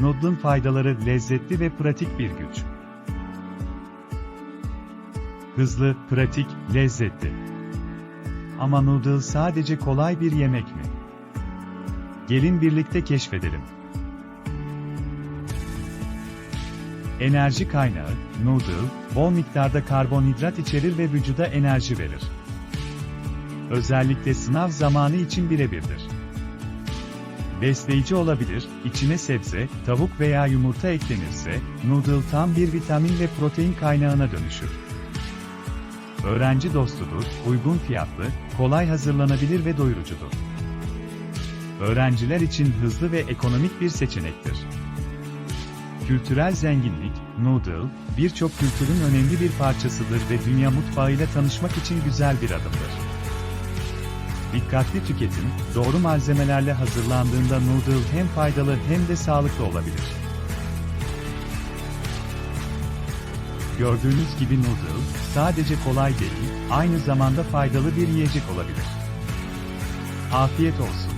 Noodle'ın faydaları lezzetli ve pratik bir güç. Hızlı, pratik, lezzetli. Ama noodle sadece kolay bir yemek mi? Gelin birlikte keşfedelim. Enerji kaynağı, noodle, bol miktarda karbonhidrat içerir ve vücuda enerji verir. Özellikle sınav zamanı için birebirdir. Besleyici olabilir, içine sebze, tavuk veya yumurta eklenirse, noodle tam bir vitamin ve protein kaynağına dönüşür. Öğrenci dostudur, uygun fiyatlı, kolay hazırlanabilir ve doyurucudur. Öğrenciler için hızlı ve ekonomik bir seçenektir. Kültürel zenginlik, noodle, birçok kültürün önemli bir parçasıdır ve dünya mutfağıyla tanışmak için güzel bir adımdır. Dikkatli tüketim, doğru malzemelerle hazırlandığında noodle hem faydalı hem de sağlıklı olabilir. Gördüğünüz gibi noodle, sadece kolay değil, aynı zamanda faydalı bir yiyecek olabilir. Afiyet olsun.